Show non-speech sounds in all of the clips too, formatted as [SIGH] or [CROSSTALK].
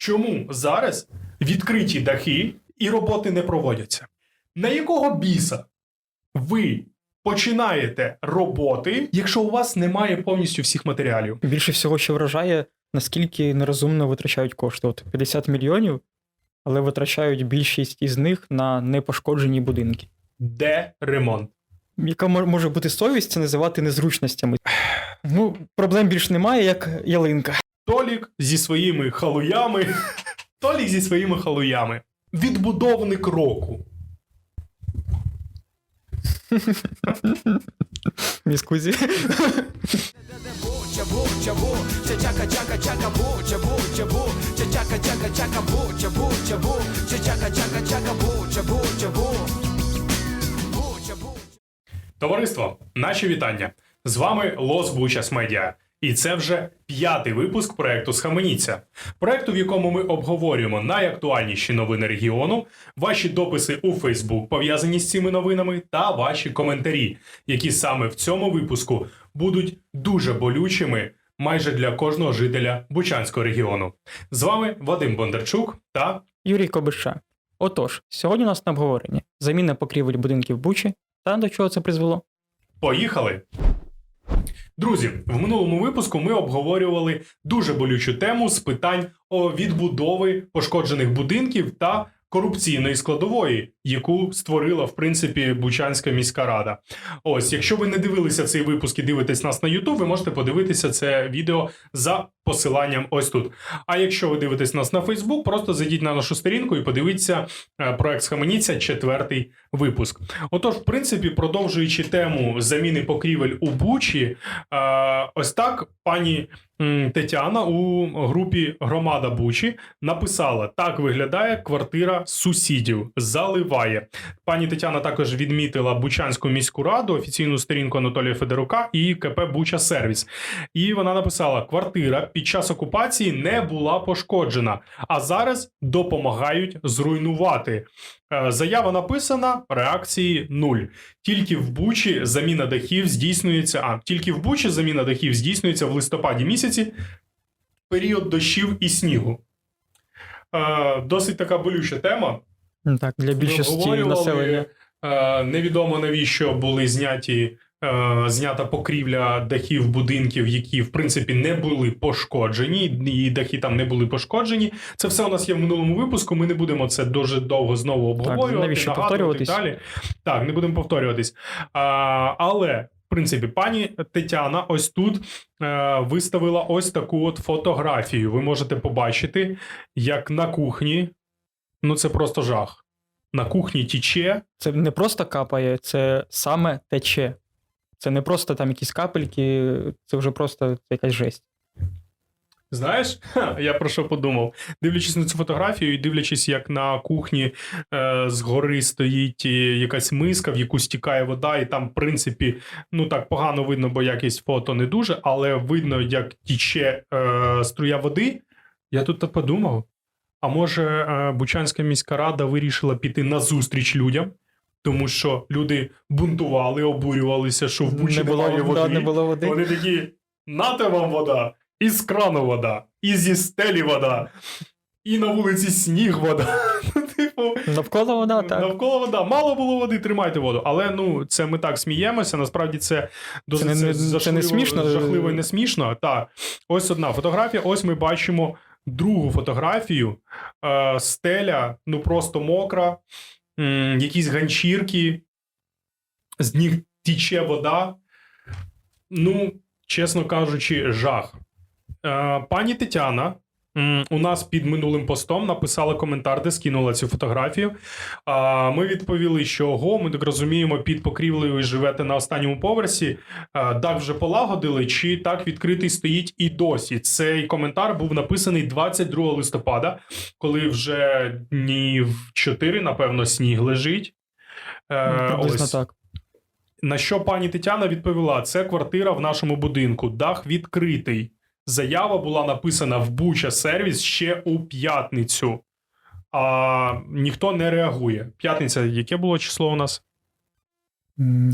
чому зараз відкриті дахи і роботи не проводяться? На якого біса ви починаєте роботи, якщо у вас немає повністю всіх матеріалів? Більше всього, що вражає, наскільки нерозумно витрачають кошти. От 50 мільйонів, але витрачають більшість із них на непошкоджені будинки. Де ремонт? Яка може бути совість це називати незручностями? Ну, проблем більш немає, як ялинка. Толік зі своїми халуями. Толік зі своїми халуями. Відбудовник року. Міскузі. Товариство, наші вітання. З вами Лос Бучас Медіа. І це вже п'ятий випуск проекту Схаменіться, проекту, в якому ми обговорюємо найактуальніші новини регіону, ваші дописи у Фейсбук пов'язані з цими новинами, та ваші коментарі, які саме в цьому випуску будуть дуже болючими майже для кожного жителя Бучанського регіону. З вами Вадим Бондарчук та Юрій Кобища. Отож, сьогодні у нас на обговоренні заміна покрівель будинків Бучі та до чого це призвело. Поїхали! Друзі, в минулому випуску ми обговорювали дуже болючу тему з питань відбудови пошкоджених будинків та корупційної складової, яку створила в принципі Бучанська міська рада. Ось, якщо ви не дивилися цей випуск і дивитесь нас на YouTube, ви можете подивитися це відео за посиланням ось тут. А якщо ви дивитесь нас на Facebook, просто зайдіть на нашу сторінку і подивіться е, проект Схаменіться, четвертий випуск. Отож, в принципі, продовжуючи тему заміни покрівель у Бучі, е, ось так пані Тетяна у групі Громада Бучі написала: так виглядає квартира сусідів. Заливає. Пані Тетяна також відмітила Бучанську міську раду, офіційну сторінку Анатолія Федорука і КП Буча Сервіс. І вона написала: квартира під час окупації не була пошкоджена, а зараз допомагають зруйнувати. Е, Заява написана, реакції нуль. Тільки в Бучі заміна дахів здійснюється. А тільки в Бучі заміна дахів здійснюється в листопаді місяці, період дощів і снігу. Е, Досить така болюча тема. Так, для більшості населення. е, Невідомо навіщо були зняті. е, Знята покрівля дахів будинків, які в принципі не були пошкоджені, і дахи там не були пошкоджені. Це все у нас є в минулому випуску. Ми не будемо це дуже довго знову обговорювати. навіщо повторюватись? і Далі. Так, не будемо повторюватись. А, але в принципі, пані Тетяна ось тут е, виставила ось таку от фотографію. Ви можете побачити, як на кухні. Ну, це просто жах. На кухні тіче. Це не просто капає, це саме тече. Це не просто там якісь капельки, це вже просто якась жесть. Знаєш, я про що подумав? Дивлячись на цю фотографію і дивлячись, як на кухні е, згори стоїть е, якась миска, в яку стікає вода, і там, в принципі, ну так погано видно, бо якість фото не дуже, але видно, як тіче е, струя води. Я тут подумав: а може, е, Бучанська міська рада вирішила піти на зустріч людям, тому що люди бунтували, обурювалися, що в Бучі не було, немає води. не було води. Вони такі: нате вам вода, і з крану вода, і зі стелі вода, і на вулиці сніг вода. [LAUGHS] Типу, Навколо вода, так. навколо вода. Мало було води, тримайте воду. Але ну, це ми так сміємося. Насправді це досить Це не- не- це не смішно. жахливо і не смішно. Так. Ось одна фотографія. Ось ми бачимо другу фотографію. Е, стеля, ну просто мокра, м, якісь ганчірки, з них тіче вода. Ну, чесно кажучи, жах. Е, пані Тетяна у нас під минулим постом написала коментар, де скинула цю фотографію. А, ми відповіли, що ого, ми так розуміємо, під покрівлею живете на останньому поверсі. А, дах вже полагодили, чи так відкритий стоїть і досі. Цей коментар був написаний 22 листопада, коли вже днів 4, напевно, сніг лежить. Е, Ну, Приблизно ось. так. На що пані Тетяна відповіла: це квартира в нашому будинку, дах відкритий. Заява була написана в Буча сервіс ще у п'ятницю, а ніхто не реагує. П'ятниця, яке було число у нас?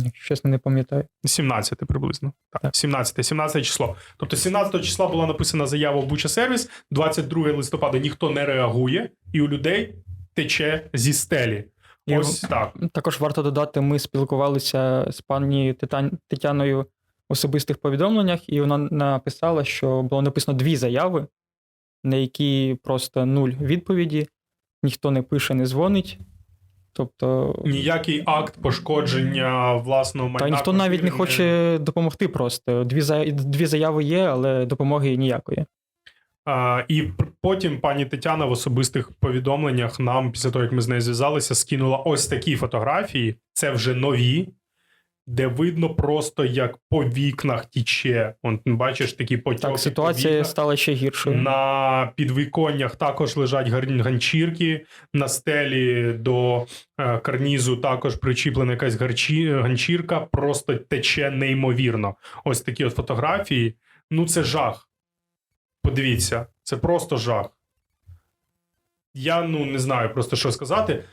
Якщо чесно, не пам'ятаю. 17 приблизно. Так, Так. 17, 17 число. Тобто 17 числа була написана заява в Буча Сервіс, 22 листопада ніхто не реагує, і у людей тече зі стелі. Ось так. Також варто додати, ми спілкувалися з пані Тетяною особистих повідомленнях, і вона написала, що було написано дві заяви, на які просто нуль відповіді, ніхто не пише, не дзвонить. Тобто, Ніякий акт пошкодження власного майна. та ніхто навіть не хоче допомогти просто. Дві, за- дві заяви є, але допомоги ніякої. А, і потім пані Тетяна в особистих повідомленнях нам, після того, як ми з нею зв'язалися, скинула ось такі фотографії. Це вже нові, де видно просто, як по вікнах тіче. От, бачиш такі потоки. Так, ситуація стала ще гіршою. На підвіконнях також лежать ганчірки. На стелі до е, карнізу також причіплена якась ганчірка, просто тече неймовірно. Ось такі от фотографії. Ну, це жах. Подивіться, це просто жах. Я ну не знаю просто що сказати.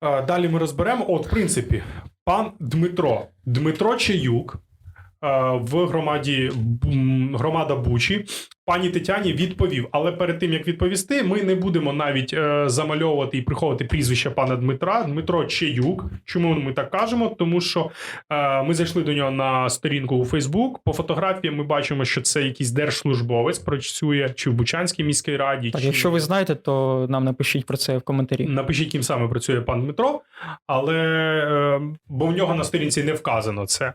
Е, Далі ми розберемо. От, в принципі, пан Дмитро. Дмитро Чаюк е, в громаді громада Бучі пані Тетяні відповів. Але перед тим як відповісти, ми не будемо навіть е, замальовувати і приховувати прізвище пана Дмитра. Дмитро Чеюк. Чому ми так кажемо? Тому що е, ми зайшли до нього на сторінку у Фейсбук. По фотографіям ми бачимо, що це якийсь держслужбовець працює чи в Бучанській міській раді. Так, чи... якщо ви знаєте, то нам напишіть про це в коментарі. Напишіть, ким саме працює пан Дмитро, але е, бо в нього на сторінці не вказано це.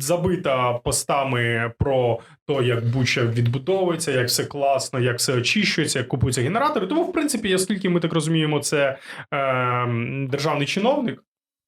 Забита постами про те, як Буча відбудовується, як все класно, як все очищується, як купуються генератори. Тому, в принципі, оскільки ми так розуміємо, це е, державний чиновник.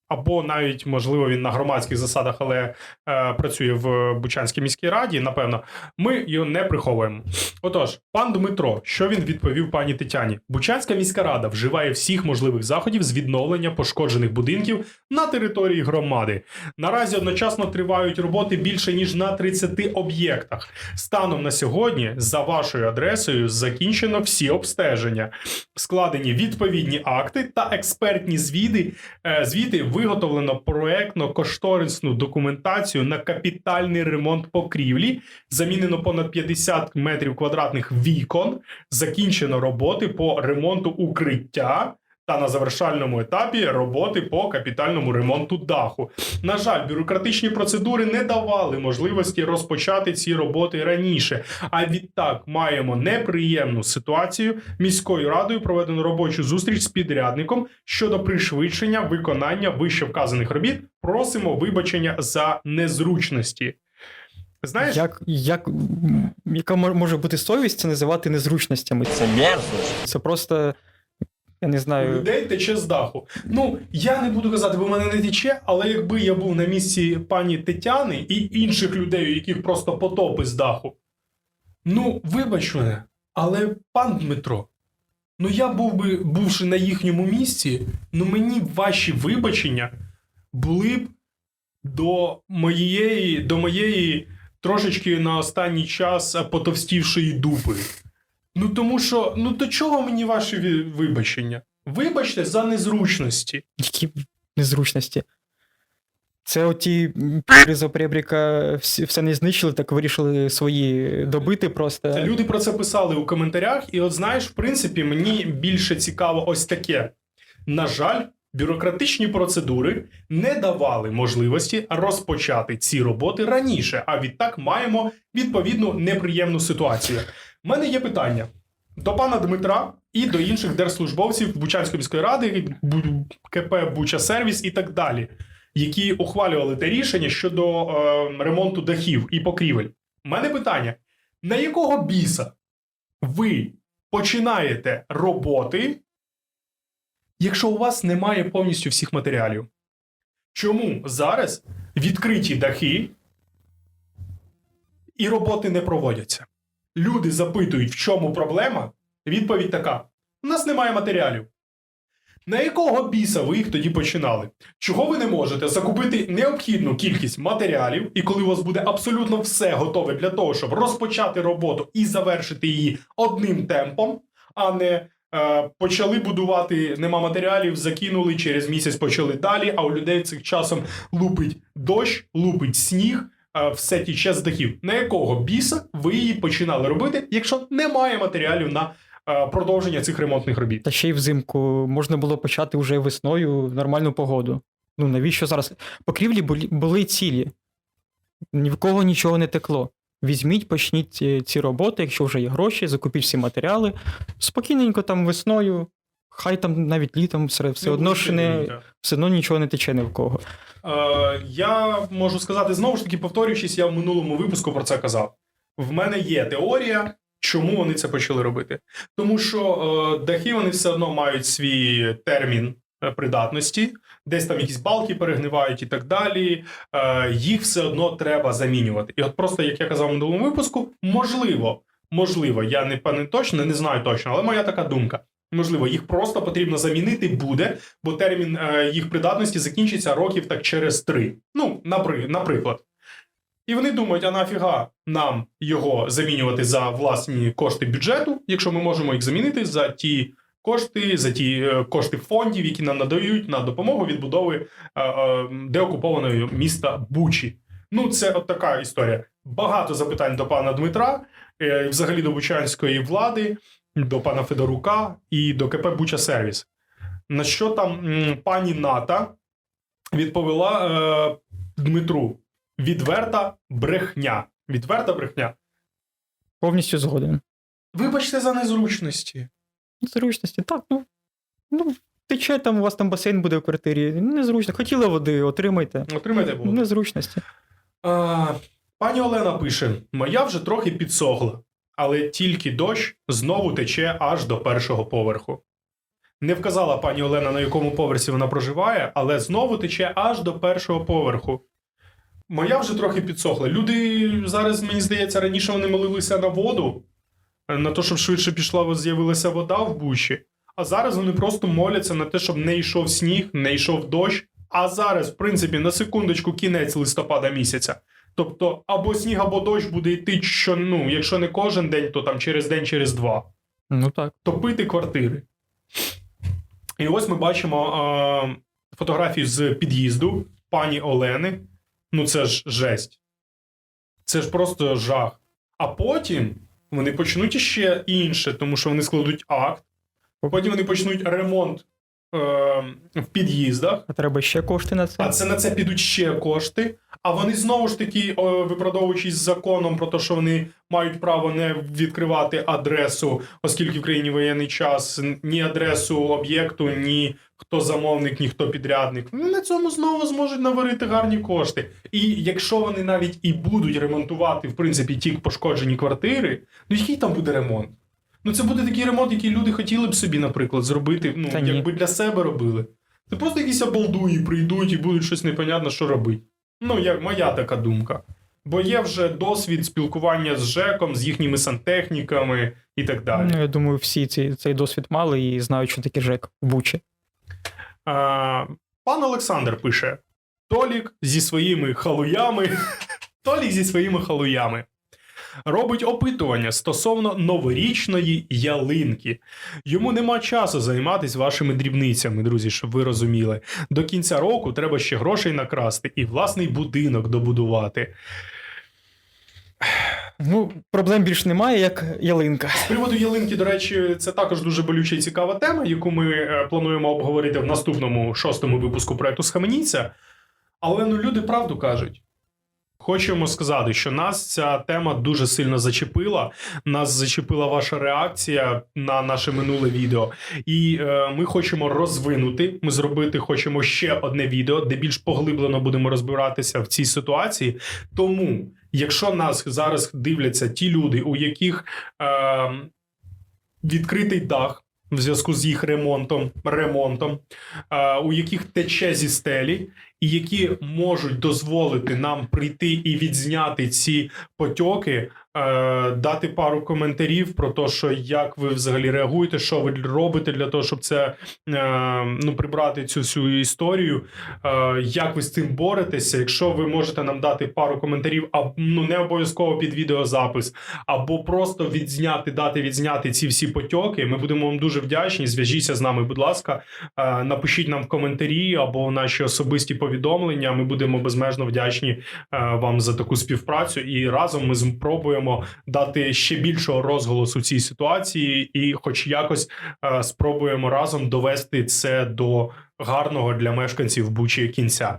Або навіть можливо він на громадських засадах, але е, працює в Бучанській міській раді. Напевно, ми його не приховуємо. Отож, пан Дмитро, що він відповів пані Тетяні? Бучанська міська рада вживає всіх можливих заходів з відновлення пошкоджених будинків на території громади. Наразі одночасно тривають роботи більше ніж на 30 об'єктах. Станом на сьогодні, за вашою адресою, закінчено всі обстеження, складені відповідні акти та експертні звіти. е, Звіти виготовлено проектно-кошторисну документацію на капітальний ремонт покрівлі. Замінено понад 50 метрів квадратних вікон. Закінчено роботи по ремонту укриття. Та на завершальному етапі роботи по капітальному ремонту даху. На жаль, бюрократичні процедури не давали можливості розпочати ці роботи раніше. А відтак маємо неприємну ситуацію. Міською радою проведено робочу зустріч з підрядником щодо пришвидшення виконання вище вказаних робіт. Просимо вибачення за незручності. Знаєш, Як, як, яка може бути совість це називати незручностями? Це мерзость. Це просто, я не знаю, людей тече з даху. Ну я не буду казати, бо мене не тече, але якби я був на місці пані Тетяни і інших людей, у яких просто потопи з даху. Ну, вибач мене, але пан Дмитро, ну я був би, бувши на їхньому місці, ну мені ваші вибачення були б до моєї, до моєї трошечки на останній час потовстівшої дупи. Ну тому що, ну до чого мені ваші вибачення? Вибачте за незручності. які незручності. Це оті запребріка всі- все не знищили, так вирішили свої добити просто. Це люди про це писали у коментарях, і от знаєш, в принципі, мені більше цікаво ось таке. На жаль, бюрократичні процедури не давали можливості розпочати ці роботи раніше, а відтак маємо відповідну неприємну ситуацію. У мене є питання до пана Дмитра і до інших держслужбовців Бучанської міської ради, КП Буча Сервіс і так далі, які ухвалювали те рішення щодо е, ремонту дахів і покрівель. У мене питання: на якого біса ви починаєте роботи, якщо у вас немає повністю всіх матеріалів? Чому зараз відкриті дахи і роботи не проводяться? Люди запитують, в чому проблема. Відповідь така: у нас немає матеріалів. На якого біса ви їх тоді починали? Чого ви не можете закупити необхідну кількість матеріалів, і коли у вас буде абсолютно все готове для того, щоб розпочати роботу і завершити її одним темпом, а не Е, почали будувати, нема матеріалів, закинули, через місяць почали далі, а у людей цим часом лупить дощ, лупить сніг, все тіче з дахів. На якого біса ви її починали робити, якщо немає матеріалів на е, продовження цих ремонтних робіт? Та ще й взимку можна було почати вже весною в нормальну погоду. Ну навіщо зараз? Покрівлі були, цілі. Ні в кого нічого не текло. Візьміть, почніть ці, ці роботи, якщо вже є гроші, закупіть всі матеріали. Спокійненько там весною, хай там навіть літом все, все одно ж не, все одно нічого не тече ні в кого. Е, я можу сказати знову ж таки, повторюючись, я в минулому випуску про це казав. В мене є теорія, чому вони це почали робити. Тому що е, дахи вони все одно мають свій термін е, придатності, десь там якісь балки перегнивають і так далі. Е, їх все одно треба замінювати. І от просто, як я казав в минулому випуску, можливо, можливо, я не певний точно, не знаю точно, але моя така думка. Можливо, їх просто потрібно замінити буде, бо термін е, їх придатності закінчиться років так через три. Ну, наприклад. І вони думають, а нафіга нам його замінювати за власні кошти бюджету, якщо ми можемо їх замінити за ті кошти, за ті е, кошти фондів, які нам надають на допомогу відбудови е, деокупованої міста Бучі. Ну, це от така історія. Багато запитань до пана Дмитра, взагалі до бучанської влади, до пана Федорука і до КП Буча Сервіс. На що там пані Ната відповіла е, Дмитру: відверта брехня. Відверта брехня. Повністю згоден. Вибачте за незручності. Зручності, так, ну. Ну, тече там, у вас там басейн буде в квартирі. Незручно. Хотіли води, отримайте. Отримайте воду. Незручності. А, пані Олена пише: моя вже трохи підсохла, але тільки дощ знову тече аж до першого поверху. Не вказала пані Олена, на якому поверсі вона проживає, але знову тече аж до першого поверху. Моя вже трохи підсохла. Люди зараз, мені здається, раніше вони молилися на воду, на те, щоб швидше пішла, з'явилася вода в буші. А зараз вони просто моляться на те, щоб не йшов сніг, не йшов дощ. А зараз, в принципі, на секундочку, кінець листопада місяця. Тобто, або сніг, або дощ буде йти, що ну, якщо не кожен день, то там через день, через два. Ну так. Топити квартири. І ось ми бачимо е, фотографію з під'їзду пані Олени. Ну, це ж жесть. Це ж просто жах. А потім вони почнуть іще інше, тому що вони складуть акт. Потім вони почнуть ремонт в під'їздах. А треба ще кошти на це. А це на це підуть ще кошти. А вони знову ж таки, виправдовуючись законом про те, що вони мають право не відкривати адресу, оскільки в країні воєнний час, ні адресу об'єкту, ні хто замовник, ні хто підрядник. Вони на цьому знову зможуть наварити гарні кошти. І якщо вони навіть і будуть ремонтувати, в принципі, ті пошкоджені квартири, ну який там буде ремонт? Ну це буде такий ремонт, який люди хотіли б собі, наприклад, зробити, ну, Та ні. якби для себе робили. Це просто якісь обалдуї прийдуть і будуть щось непонятно, що робити. Ну, як моя така думка. Бо є вже досвід спілкування з ЖЕКом, з їхніми сантехніками і так далі. Ну, я думаю, всі ці, цей досвід мали і знають, що таке ЖЕК в Бучі. А, пан Олександр пише: Толік зі своїми халуями. [LAUGHS] Толік зі своїми халуями. Робить опитування стосовно новорічної ялинки. Йому нема часу займатися вашими дрібницями, друзі, щоб ви розуміли. До кінця року треба ще грошей накрасти і власний будинок добудувати. Ну, проблем більш немає, як ялинка. З приводу ялинки, до речі, це також дуже болюча і цікава тема, яку ми е, плануємо обговорити в наступному шостому випуску проекту Схаменіться. Але ну люди правду кажуть. Хочемо сказати, що нас ця тема дуже сильно зачепила. Нас зачепила ваша реакція на наше минуле відео. І е, ми хочемо розвинути. Ми зробити хочемо ще одне відео, де більш поглиблено будемо розбиратися в цій ситуації. Тому, якщо нас зараз дивляться ті люди, у яких е, відкритий дах. В зв'язку з їх ремонтом, ремонтом, е, у яких тече зі стелі, і які можуть дозволити нам прийти і відзняти ці потьоки, е, дати пару коментарів про те, що як ви взагалі реагуєте, що ви робите для того, щоб це е, ну прибрати цю всю історію. Е, як ви з цим боретеся? Якщо ви можете нам дати пару коментарів, а ну не обов'язково під відеозапис, або просто відзняти, дати відзняти ці всі потьоки. Ми будемо вам дуже вдячні. Зв'яжіться з нами, будь ласка. Напишіть нам в коментарі або наші особисті повідомлення. Ми будемо безмежно вдячні е, вам за таку співпрацю. І разом ми спробуємо дати ще більшого розголосу цій ситуації, і, хоч якось, е, спробуємо разом довести це до гарного для мешканців Бучі кінця.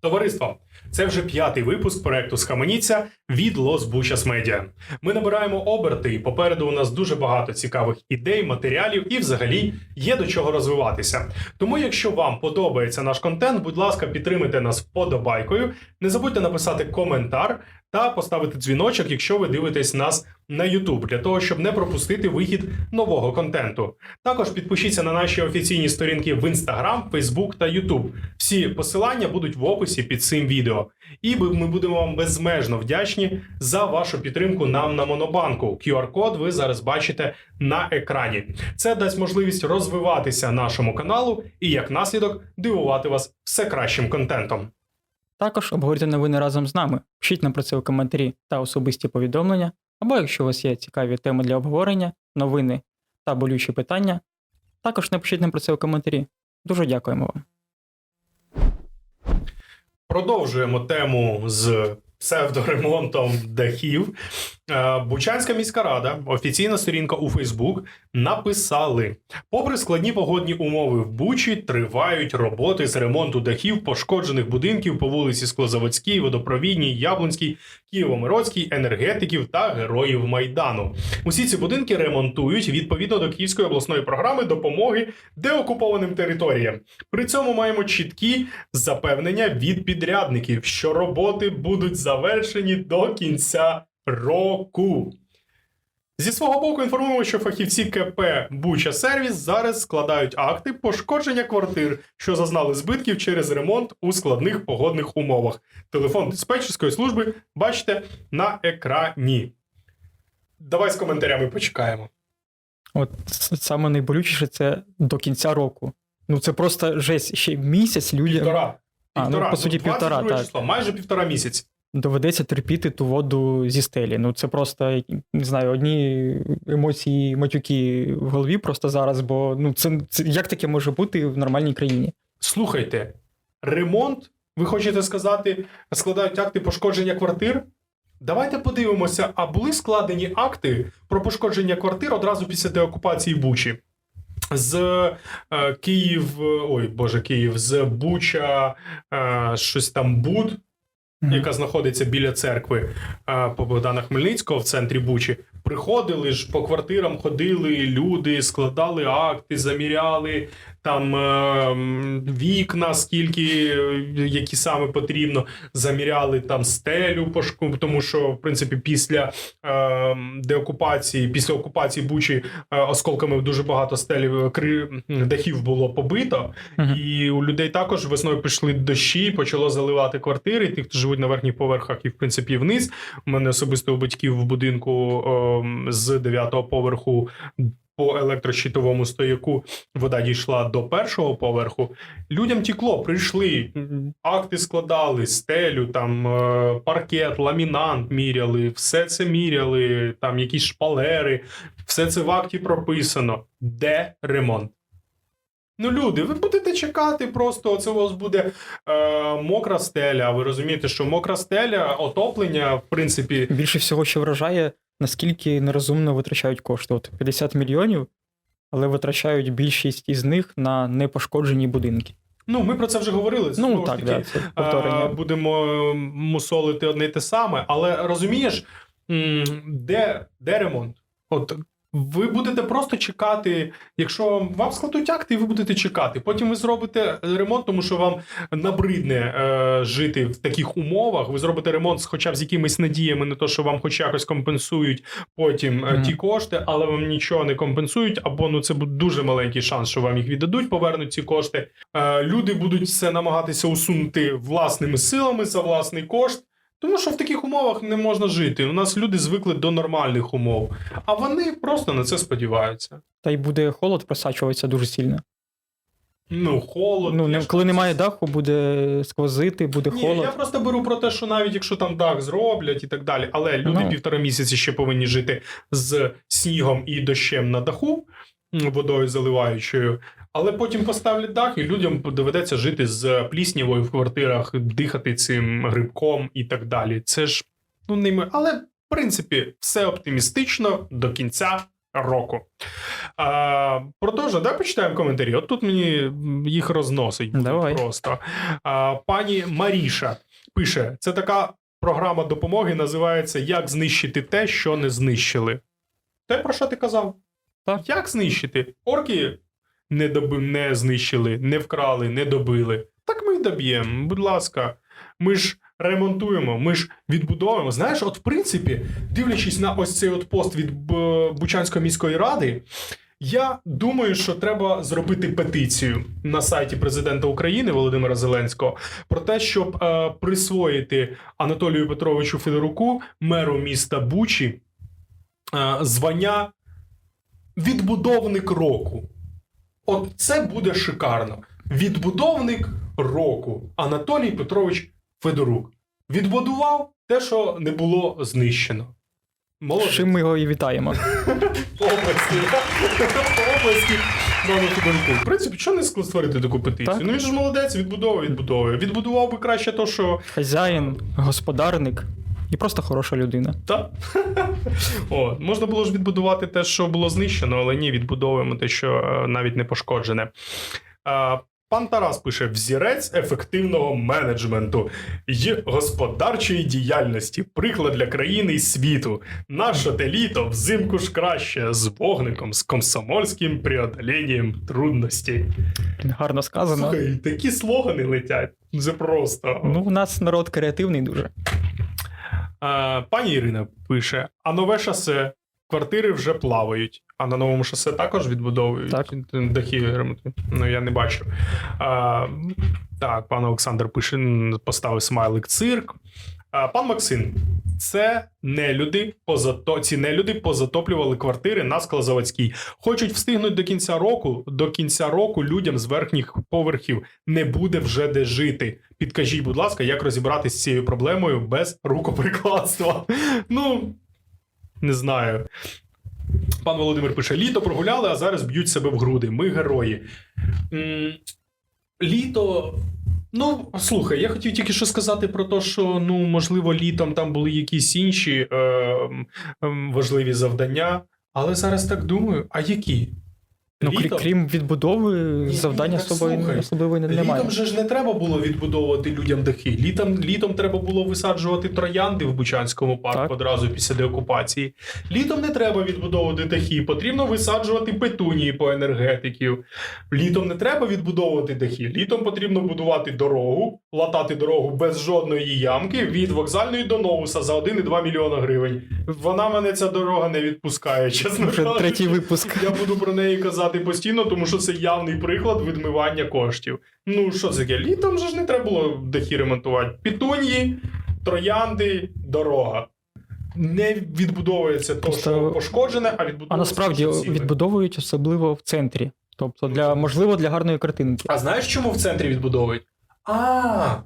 Товариство, це вже п'ятий випуск проекту Схаменіться від Лос Бучас Медіа. Ми набираємо оберти, і попереду у нас дуже багато цікавих ідей, матеріалів і, взагалі, є до чого розвиватися. Тому, якщо вам подобається наш контент, будь ласка, підтримайте нас вподобайкою. Не забудьте написати коментар та поставити дзвіночок, якщо ви дивитесь нас на YouTube, для того, щоб не пропустити вихід нового контенту. Також підпишіться на наші офіційні сторінки в Instagram, Facebook та YouTube. Всі посилання будуть в описі під цим відео. І ми будемо вам безмежно вдячні за вашу підтримку нам на Монобанку. QR-код ви зараз бачите на екрані. Це дасть можливість розвиватися нашому каналу і як наслідок дивувати вас все кращим контентом. Також обговорюйте новини разом з нами. Пишіть нам про це у коментарі та особисті повідомлення, або якщо у вас є цікаві теми для обговорення, новини та болючі питання, також напишіть нам про це у коментарі. Дуже дякуємо вам. Продовжуємо тему з псевдоремонтом дахів. Е, Бучанська міська рада, офіційна сторінка у Фейсбук, написали: попри складні погодні умови в Бучі, тривають роботи з ремонту дахів пошкоджених будинків по вулиці Склозаводській, Водопровідній, Яблунській, Києво-Миродській, енергетиків та героїв Майдану. Усі ці будинки ремонтують відповідно до Київської обласної програми допомоги деокупованим територіям. При цьому маємо чіткі запевнення від підрядників, що роботи будуть завершені до кінця року. Зі свого боку інформуємо, що фахівці КП Буча Сервіс зараз складають акти пошкодження квартир, що зазнали збитків через ремонт у складних погодних умовах. Телефон диспетчерської служби бачите на екрані. Давай з коментарями почекаємо. От саме найболючіше це до кінця року. Ну це просто жесть. Ще місяць людям Півтора. А, ну, по суті, півтора, так. число, майже півтора місяць. Доведеться терпіти ту воду зі стелі. Ну це просто не знаю, одні емоції матюки в голові просто зараз, бо ну це, це як таке може бути в нормальній країні? Слухайте, ремонт, ви хочете сказати, складають акти пошкодження квартир? Давайте подивимося, а були складені акти про пошкодження квартир одразу після деокупації Бучі. З е, Київ, ой Боже, Київ, з Буча, е, щось там Буд, яка знаходиться біля церкви по Богдана Хмельницького в центрі Бучі. Приходили ж по квартирам, ходили люди, складали акти, заміряли там е, вікна, скільки е, які саме потрібно, заміряли там стелю, пошку, тому що в принципі після е, деокупації, після окупації Бучі осколками дуже багато стелів дахів було побито. Мгм. І у людей також весною пішли дощі, почало заливати квартири. Ті, хто живуть на верхніх поверхах, і в принципі вниз. У мене особисто у батьків в будинку з дев'ятого поверху. По електрощитовому стояку вода дійшла до першого поверху. Людям тікло, прийшли, акти складали, стелю, там е, паркет, ламінант міряли, все це міряли, там якісь шпалери, все це в акті прописано. Де ремонт? Ну, люди, ви будете чекати просто. Це у вас буде е, мокра стеля. Ви розумієте, що мокра стеля, отоплення, в принципі, Більше всього, що вражає, наскільки нерозумно витрачають кошти. От 50 мільйонів, але витрачають більшість із них на непошкоджені будинки. ну ми про це вже говорили. Ну так, таки, да, це повторення. будемо е, мусолити одне й те саме. Але розумієш, де, де ремонт? От Ви будете просто чекати, якщо вам складуть акти, ви будете чекати. Потім ви зробите ремонт, тому що вам набридне е, жити в таких умовах. Ви зробите ремонт, хоча б з якимись надіями, на те, що вам хоч якось компенсують потім Мгм. ті кошти, але вам нічого не компенсують, або ну це буде дуже маленький шанс, що вам їх віддадуть, повернуть ці кошти. Е, люди будуть все намагатися усунути власними силами за власний кошт. Тому що в таких умовах не можна жити. У нас люди звикли до нормальних умов, а вони просто на це сподіваються. Та й буде холод просачуватися дуже сильно. Ну, холод. Ну, коли немає даху, буде сквозити, буде Ні, холод. я просто беру про те, що навіть якщо там дах зроблять і так далі, але люди Ну. півтора місяці ще повинні жити з снігом і дощем на даху, водою заливаючою. Але потім поставлять дах, і людям доведеться жити з пліснявою в квартирах, дихати цим грибком і так далі. Це ж ну ними. Але в принципі все оптимістично до кінця року. А, продовжуємо, давай почитаємо коментарі. От тут мені їх розносить Давай. просто. А, пані Маріша пише: це така програма допомоги, називається Як знищити те, що не знищили. Те, про що ти казав? Так. Як знищити? Орки не, доби, не знищили, не вкрали, не добили. Так ми й доб'ємо. Будь ласка, ми ж ремонтуємо, ми ж відбудовуємо. Знаєш, от в принципі, дивлячись на ось цей от пост від Бучанської міської ради, я думаю, що треба зробити петицію на сайті президента України Володимира Зеленського про те, щоб е, присвоїти Анатолію Петровичу Федоруку, меру міста Бучі, е, звання відбудовник року. От це буде шикарно. Відбудовник року Анатолій Петрович Федорук. Відбудував те, що не було знищено. Молодець. чим ми його і вітаємо. Області. Області. Пану Федоруку. В принципі, чого не створити таку петицію? Так. Ну він ж молодець, відбудовує, відбудовує. Відбудував би краще то, що Хазяїн, господарник і просто хороша людина. Та. [LAUGHS] О, можна було ж відбудувати те, що було знищено, але ні, відбудовуємо те, що е, навіть не пошкоджене. Е, Пан Тарас пише: взірець ефективного менеджменту й господарчої діяльності, приклад для країни і світу. Наше те літо взимку ж краще з вогником, з комсомольським преодоленням трудностей. Гарно сказано. Слухай, такі слогани летять. Це просто. Ну, у нас народ креативний дуже. А, пані Ірина пише: а нове шосе, квартири вже плавають. А на новому шосе також відбудовують Так. дахи ремонтують? Ну я не бачу. А, так, пан Олександр пише, поставив смайлик цирк. Пан Максим, це нелюди, позато... ці нелюди позатоплювали квартири на Склозаводській. Хочуть встигнути до кінця року. До кінця року людям з верхніх поверхів не буде вже де жити. Підкажіть, будь ласка, як розібратися з цією проблемою без рукоприкладства? [LAUGHS] Ну, не знаю. Пан Володимир пише: літо прогуляли, а зараз б'ють себе в груди. Ми герої. Літо. Ну, слухай, я хотів тільки що сказати про те, що ну, можливо, літом там були якісь інші е, важливі завдання, але зараз так думаю, а які? Ну, крі- Літом? крім відбудови, Ні, завдання так особливо слухай. особливо не- немає. Літом же ж не треба було відбудовувати людям дахи. Літом, літом треба було висаджувати троянди в Бучанському парку Так. одразу після деокупації. Літом не треба відбудовувати дахи, потрібно висаджувати петунії по енергетиків. Літом не треба відбудовувати дахи. Літом потрібно будувати дорогу, латати дорогу без жодної ямки від вокзальної до Новуса за 1,2 мільйона гривень. Вона мене ця дорога не відпускає, чесно Вже кажучи. третій випуск. Я буду про неї казати постійно, тому що це явний приклад відмивання коштів. Ну що це таке? Літом же ж не треба було дахи ремонтувати. Пітуньї, троянди, дорога. Не відбудовується то, що пошкоджене, а відбудовується. А насправді відбудовують особливо в центрі. Тобто, для, можливо, для гарної картинки. А знаєш, чому в центрі відбудовують? А,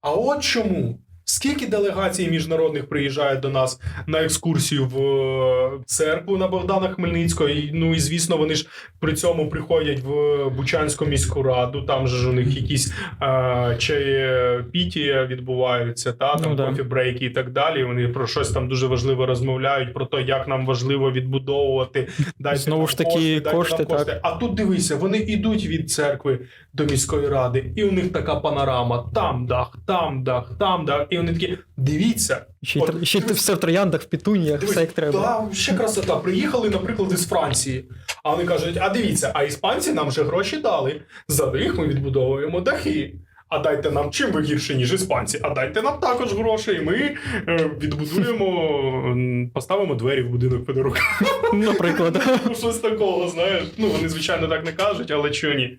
а от чому? Скільки делегацій міжнародних приїжджають до нас на екскурсію в е, церкву на Богдана Хмельницького? І, ну і звісно, вони ж при цьому приходять в Бучанську міську раду. Там же ж у них якісь е, чаєпітія відбуваються, та там Ну, да. кофі-брейки і так далі. Вони про щось там дуже важливе розмовляють, про те, як нам важливо відбудовувати. Дайте Знову ж таки, кошти, кошти, так. кошти. А тут дивися, вони йдуть від церкви до міської ради, і у них така панорама: там дах, там дах, там дах, і вони такі: дивіться, Ще, й От, ще дивись. все в трояндах, в пітуніях, Дивись, все як треба. Та, ще красота. Приїхали, наприклад, із Франції. А вони кажуть: а дивіться, а іспанці нам вже гроші дали. За них ми відбудовуємо дахи. А дайте нам чим ви гірше, ніж іспанці, а дайте нам також гроші, і ми е, відбудуємо, поставимо двері в будинок Федорука. Наприклад. Ну, щось такого, знаєш. Ну, вони, звичайно, так не кажуть, але чого ні.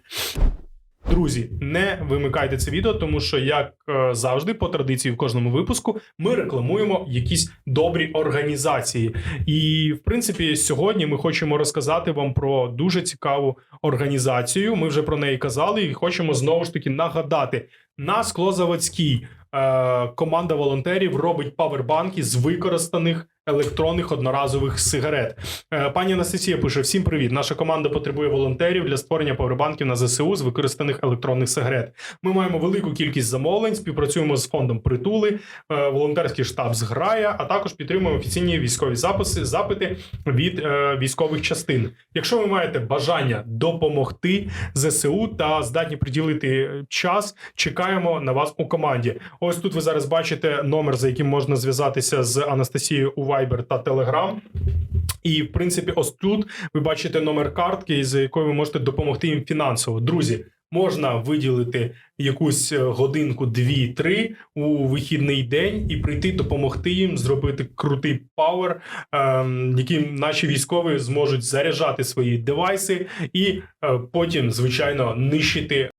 Друзі, не вимикайте це відео, тому що, як е, завжди, по традиції в кожному випуску, ми рекламуємо якісь добрі організації. І, в принципі, сьогодні ми хочемо розказати вам про дуже цікаву організацію. Ми вже про неї казали, і хочемо знову ж таки нагадати: на склозаводській е, команда волонтерів робить павербанки з використаних електронних одноразових сигарет. Е, Пані Анастасія пише: всім привіт. Наша команда потребує волонтерів для створення павербанків на ЗСУ з використаних електронних сигарет. Ми маємо велику кількість замовлень, співпрацюємо з фондом притули, е, волонтерський штаб зграя, а також підтримуємо офіційні військові записи, запити від е, військових частин. Якщо ви маєте бажання допомогти ЗСУ та здатні приділити час, чекаємо на вас у команді. Ось тут ви зараз бачите номер, за яким можна зв'язатися з Анастасією Viber та Telegram. І, в принципі, ось тут ви бачите номер картки, за якою ви можете допомогти їм фінансово. Друзі, можна виділити якусь е, годинку, дві-три у вихідний день і прийти допомогти їм зробити крутий пауер, ем, яким наші військові зможуть заряджати свої девайси і е, потім, звичайно, нищити